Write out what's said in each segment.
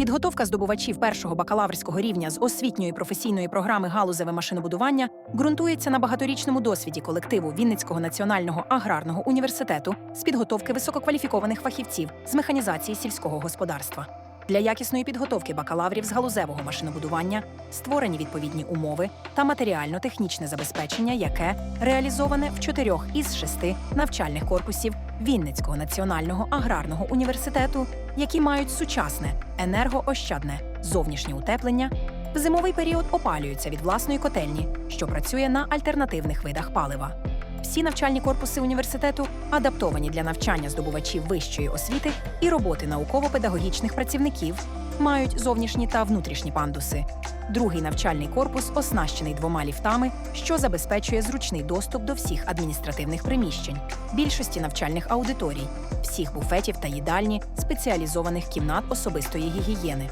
Підготовка здобувачів першого бакалаврського рівня з освітньої професійної програми галузеве машинобудування ґрунтується на багаторічному досвіді колективу Вінницького національного аграрного університету з підготовки висококваліфікованих фахівців з механізації сільського господарства. Для якісної підготовки бакалаврів з галузевого машинобудування створені відповідні умови та матеріально-технічне забезпечення, яке реалізоване в чотирьох із шести навчальних корпусів Вінницького національного аграрного університету, які мають сучасне енергоощадне зовнішнє утеплення. В зимовий період опалюються від власної котельні, що працює на альтернативних видах палива. Всі навчальні корпуси університету адаптовані для навчання здобувачів вищої освіти і роботи науково-педагогічних працівників, мають зовнішні та внутрішні пандуси. Другий навчальний корпус оснащений двома ліфтами, що забезпечує зручний доступ до всіх адміністративних приміщень, більшості навчальних аудиторій, всіх буфетів та їдальні, спеціалізованих кімнат особистої гігієни.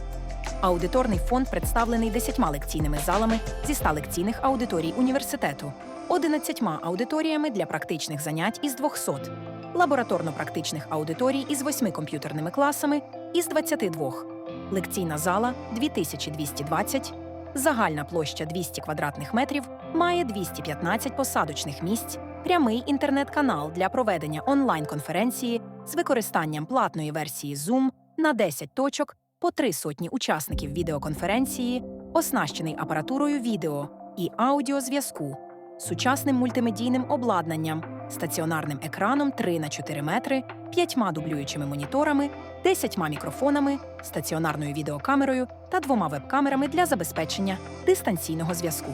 Аудиторний фонд представлений 10 лекційними залами зі 100 лекційних аудиторій університету, 11 аудиторіями для практичних занять із 200, лабораторно-практичних аудиторій із 8 комп'ютерними класами із 22, лекційна зала 2220, загальна площа 200 квадратних метрів, має 215 посадочних місць, прямий інтернет-канал для проведення онлайн-конференції з використанням платної версії Zoom на 10 точок по три сотні учасників відеоконференції, оснащений апаратурою відео і аудіозв'язку, сучасним мультимедійним обладнанням, стаціонарним екраном 3 на 4 метри, п'ятьма дублюючими моніторами, 10 мікрофонами, стаціонарною відеокамерою та двома веб-камерами для забезпечення дистанційного зв'язку.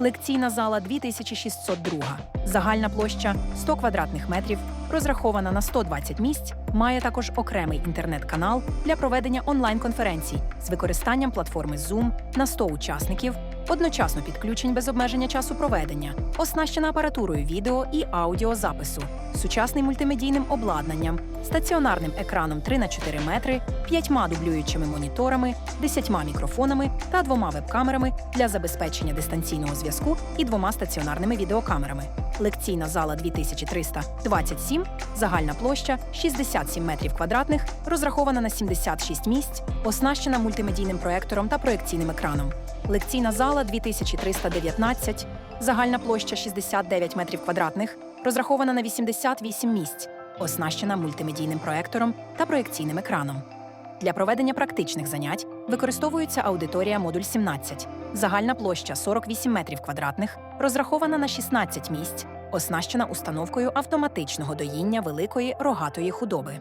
Лекційна зала 2602, загальна площа 100 квадратних метрів, розрахована на 120 місць, має також окремий інтернет-канал для проведення онлайн-конференцій з використанням платформи Zoom на 100 учасників, одночасно підключень без обмеження часу проведення, оснащена апаратурою відео і аудіозапису, сучасним мультимедійним обладнанням, стаціонарним екраном 3 на 4 метри, п'ятьма дублюючими моніторами, 10 мікрофонами та двома веб-камерами для забезпечення дистанційного зв'язку і двома стаціонарними відеокамерами. Лекційна зала 2327, загальна площа 67 метрів квадратних, розрахована на 76 місць, оснащена мультимедійним проектором та проекційним екраном. Лекційна зала 2319, загальна площа 69 метрів квадратних, розрахована на 88 місць, оснащена мультимедійним проектором та проекційним екраном. Для проведення практичних занять використовується аудиторія модуль 17, загальна площа 48 метрів квадратних, розрахована на 16 місць, оснащена установкою автоматичного доїння великої рогатої худоби.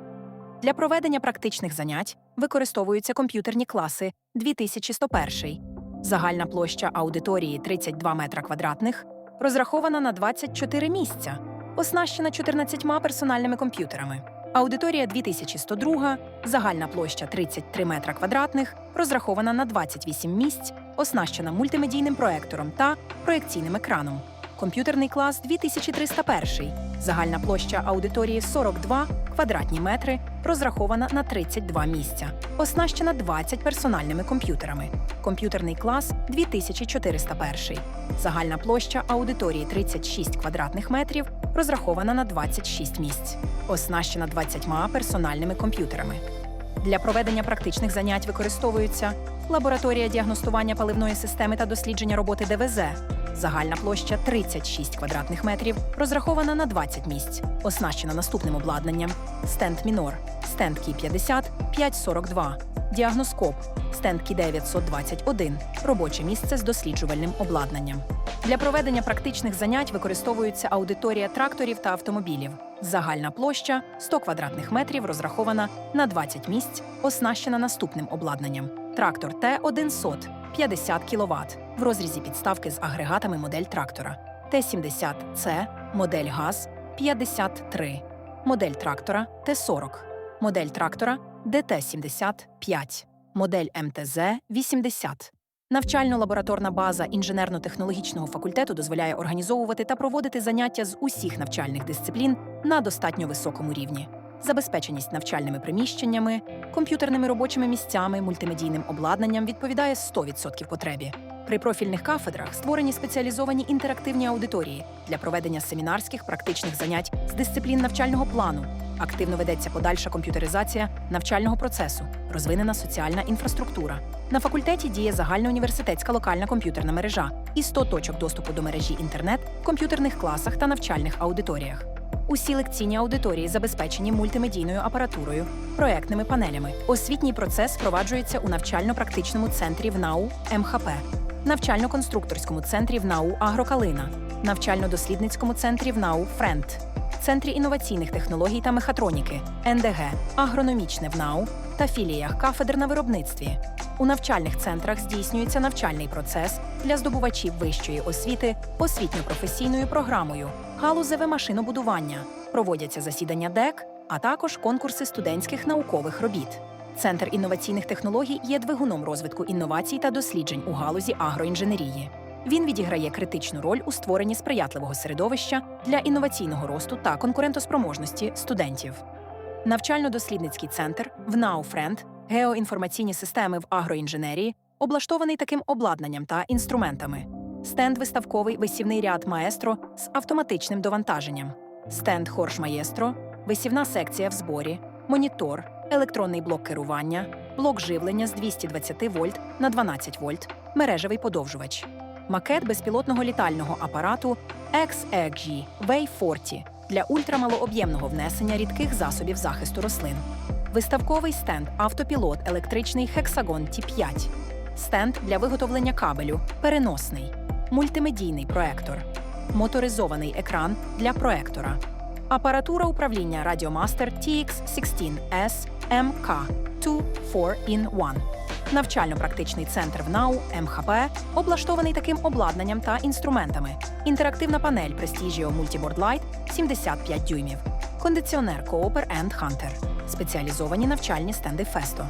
Для проведення практичних занять використовуються комп'ютерні класи 2101, загальна площа аудиторії 32 метра квадратних, розрахована на 24 місця, оснащена 14 персональними комп'ютерами. Аудиторія 2102, загальна площа 33 метра квадратних, розрахована на 28 місць, оснащена мультимедійним проектором та проекційним екраном. Комп'ютерний клас 2301, загальна площа аудиторії 42 квадратні метри, розрахована на 32 місця, оснащена 20 персональними комп'ютерами. Комп'ютерний клас 2401, загальна площа аудиторії 36 квадратних метрів, розрахована на 26 місць, оснащена 20 персональними комп'ютерами. Для проведення практичних занять використовуються лабораторія діагностування паливної системи та дослідження роботи ДВЗ, загальна площа 36 квадратних метрів, розрахована на 20 місць, оснащена наступним обладнанням: стенд мінор, стенд Кі 50 542, діагноскоп, стенд Кі 921, робоче місце з досліджувальним обладнанням. Для проведення практичних занять використовується аудиторія тракторів та автомобілів. Загальна площа 100 квадратних метрів розрахована на 20 місць, оснащена наступним обладнанням: трактор Т-100 50 кВт в розрізі підставки з агрегатами модель трактора, Т-70С, модель ГАЗ 53, модель трактора Т-40, модель трактора ДТ-75, модель МТЗ-80. Навчально-лабораторна база інженерно-технологічного факультету дозволяє організовувати та проводити заняття з усіх навчальних дисциплін на достатньо високому рівні. Забезпеченість навчальними приміщеннями, комп'ютерними робочими місцями, мультимедійним обладнанням відповідає 100% потребі. При профільних кафедрах створені спеціалізовані інтерактивні аудиторії для проведення семінарських практичних занять з дисциплін навчального плану, Активно ведеться подальша комп'ютеризація навчального процесу, розвинена соціальна інфраструктура. На факультеті діє загальноуніверситетська локальна комп'ютерна мережа і 100 точок доступу до мережі інтернет, комп'ютерних класах та навчальних аудиторіях. Усі лекційні аудиторії забезпечені мультимедійною апаратурою, проектними панелями. Освітній процес впроваджується у навчально-практичному центрі в НАУ МХП, навчально-конструкторському центрі в НАУ Агрокалина, навчально-дослідницькому центрі в НАУ Френт, центрі інноваційних технологій та мехатроніки НДГ, агрономічне в НАУ та філіях кафедр на виробництві. У навчальних центрах здійснюється навчальний процес для здобувачів вищої освіти освітньо-професійною програмою, галузеве машинобудування, проводяться засідання ДЕК, а також конкурси студентських наукових робіт. Центр інноваційних технологій є двигуном розвитку інновацій та досліджень у галузі агроінженерії. Він відіграє критичну роль у створенні сприятливого середовища для інноваційного росту та конкурентоспроможності студентів. Навчально-дослідницький центр в НАУФРЕНД геоінформаційні системи в агроінженерії облаштований таким обладнанням та інструментами. Стенд виставковий висівний ряд маестро з автоматичним довантаженням, стенд Хорш Маєстро, висівна секція в зборі, монітор, електронний блок керування, блок живлення з 220 вольт на 12 вольт, мережевий подовжувач, макет безпілотного літального апарату XEG Way-40 для ультрамалооб'ємного внесення рідких засобів захисту рослин. Виставковий стенд автопілот електричний Hexagon T5, стенд для виготовлення кабелю переносний, мультимедійний проектор, моторизований екран для проектора, апаратура управління Radiomaster TX16S MK 2 4 in 1 Навчально-практичний центр в НАУ МХП облаштований таким обладнанням та інструментами. Інтерактивна панель Prestigio Multiboard Lite 75 дюймів, кондиціонер Cooper and Hunter, спеціалізовані навчальні стенди Festo,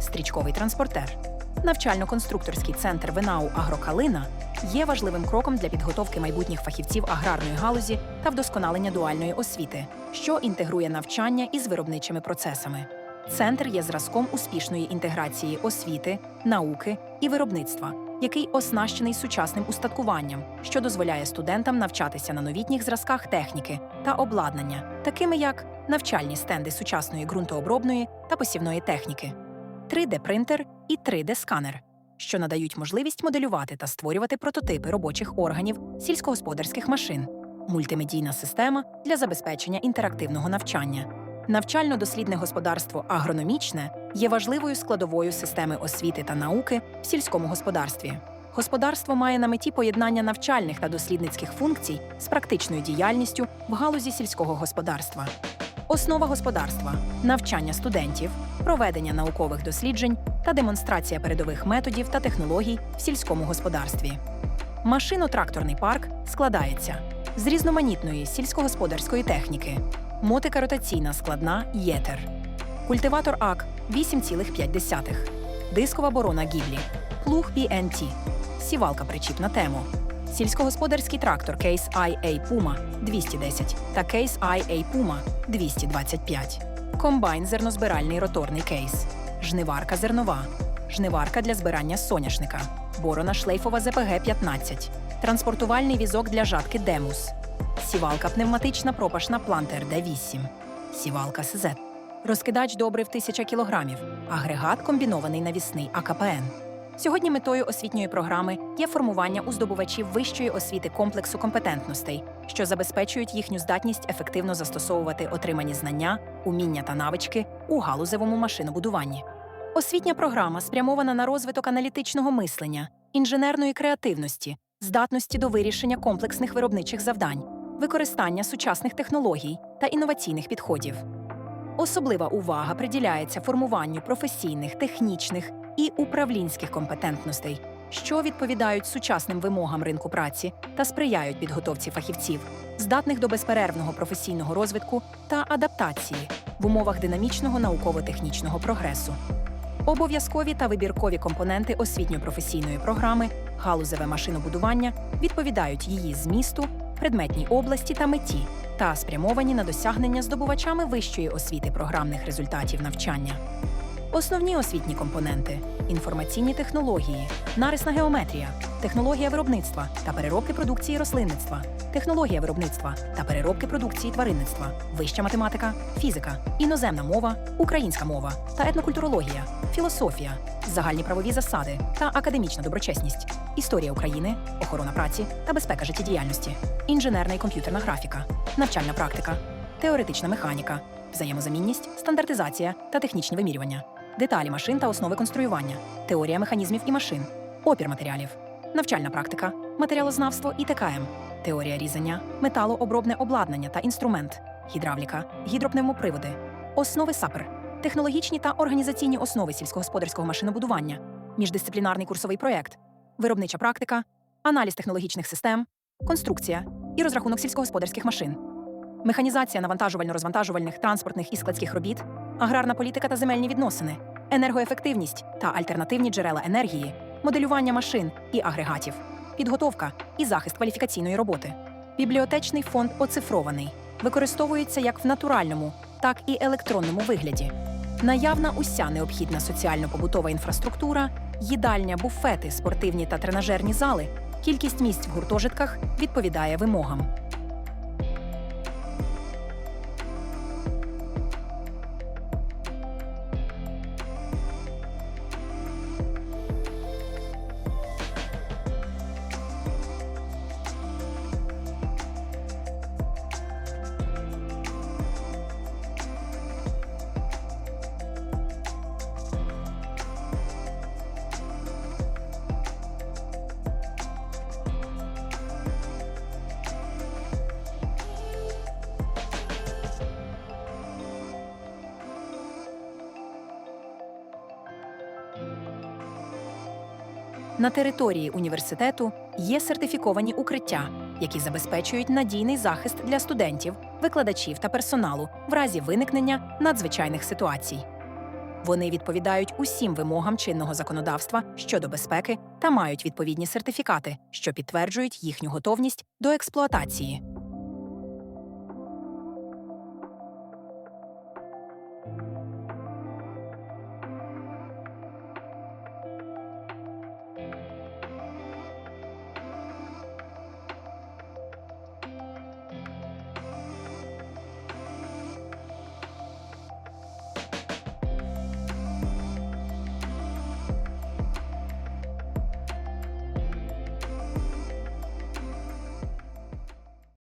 стрічковий транспортер. Навчально-конструкторський центр ВНАУ Агрокалина є важливим кроком для підготовки майбутніх фахівців аграрної галузі та вдосконалення дуальної освіти, що інтегрує навчання із виробничими процесами. Центр є зразком успішної інтеграції освіти, науки і виробництва, який оснащений сучасним устаткуванням, що дозволяє студентам навчатися на новітніх зразках техніки та обладнання, такими як навчальні стенди сучасної ґрунтообробної та посівної техніки, 3D-принтер і 3D-сканер, що надають можливість моделювати та створювати прототипи робочих органів сільськогосподарських машин, мультимедійна система для забезпечення інтерактивного навчання. Навчально-дослідне господарство агрономічне є важливою складовою системи освіти та науки в сільському господарстві. Господарство має на меті поєднання навчальних та дослідницьких функцій з практичною діяльністю в галузі сільського господарства. Основа господарства навчання студентів, проведення наукових досліджень та демонстрація передових методів та технологій в сільському господарстві. Машино-тракторний парк складається з різноманітної сільськогосподарської техніки, мотика ротаційна складна єтер, культиватор АК 8,5, дискова борона Гіблі, плуг PNT, сівалка причіпна тему, сільськогосподарський трактор Кейс IA Puma 210 та Кейс IA Puma 225, комбайн зернозбиральний роторний кейс, жниварка зернова, жниварка для збирання соняшника, борона шлейфова ЗПГ 15, транспортувальний візок для жатки Демус, сівалка пневматична пропашна плантер Д8, сівалка СЗ, розкидач добрив 1000 кілограмів, агрегат комбінований навісний АКПН. Сьогодні метою освітньої програми є формування у здобувачів вищої освіти комплексу компетентностей, що забезпечують їхню здатність ефективно застосовувати отримані знання, уміння та навички у галузевому машинобудуванні. Освітня програма спрямована на розвиток аналітичного мислення, інженерної креативності, здатності до вирішення комплексних виробничих завдань, використання сучасних технологій та інноваційних підходів. Особлива увага приділяється формуванню професійних, технічних і управлінських компетентностей, що відповідають сучасним вимогам ринку праці та сприяють підготовці фахівців, здатних до безперервного професійного розвитку та адаптації в умовах динамічного науково-технічного прогресу. Обов'язкові та вибіркові компоненти освітньо-професійної програми галузеве машинобудування відповідають її змісту, предметній області та меті та спрямовані на досягнення здобувачами вищої освіти програмних результатів навчання. Основні освітні компоненти: інформаційні технології, нарисна геометрія, технологія виробництва та переробки продукції рослинництва, технологія виробництва та переробки продукції тваринництва, вища математика, фізика, іноземна мова, українська мова та етнокультурологія, філософія, загальні правові засади та академічна доброчесність, історія України, охорона праці та безпека життєдіяльності, інженерна і комп'ютерна графіка, навчальна практика, теоретична механіка, взаємозамінність, стандартизація та технічні вимірювання, деталі машин та основи конструювання, теорія механізмів і машин, опір матеріалів, навчальна практика, матеріалознавство і ТКМ, теорія різання, металообробне обладнання та інструмент, гідравліка, гідропневмоприводи, основи САПР, технологічні та організаційні основи сільськогосподарського машинобудування, міждисциплінарний курсовий проєкт, виробнича практика, аналіз технологічних систем, конструкція і розрахунок сільськогосподарських машин, механізація навантажувально-розвантажувальних транспортних і складських робіт, аграрна політика та земельні відносини, енергоефективність та альтернативні джерела енергії, моделювання машин і агрегатів, підготовка і захист кваліфікаційної роботи. Бібліотечний фонд оцифрований, використовується як в натуральному, так і електронному вигляді. Наявна уся необхідна соціально-побутова інфраструктура, їдальня, буфети, спортивні та тренажерні зали, кількість місць в гуртожитках відповідає вимогам. На території університету є сертифіковані укриття, які забезпечують надійний захист для студентів, викладачів та персоналу в разі виникнення надзвичайних ситуацій. Вони відповідають усім вимогам чинного законодавства щодо безпеки та мають відповідні сертифікати, що підтверджують їхню готовність до експлуатації.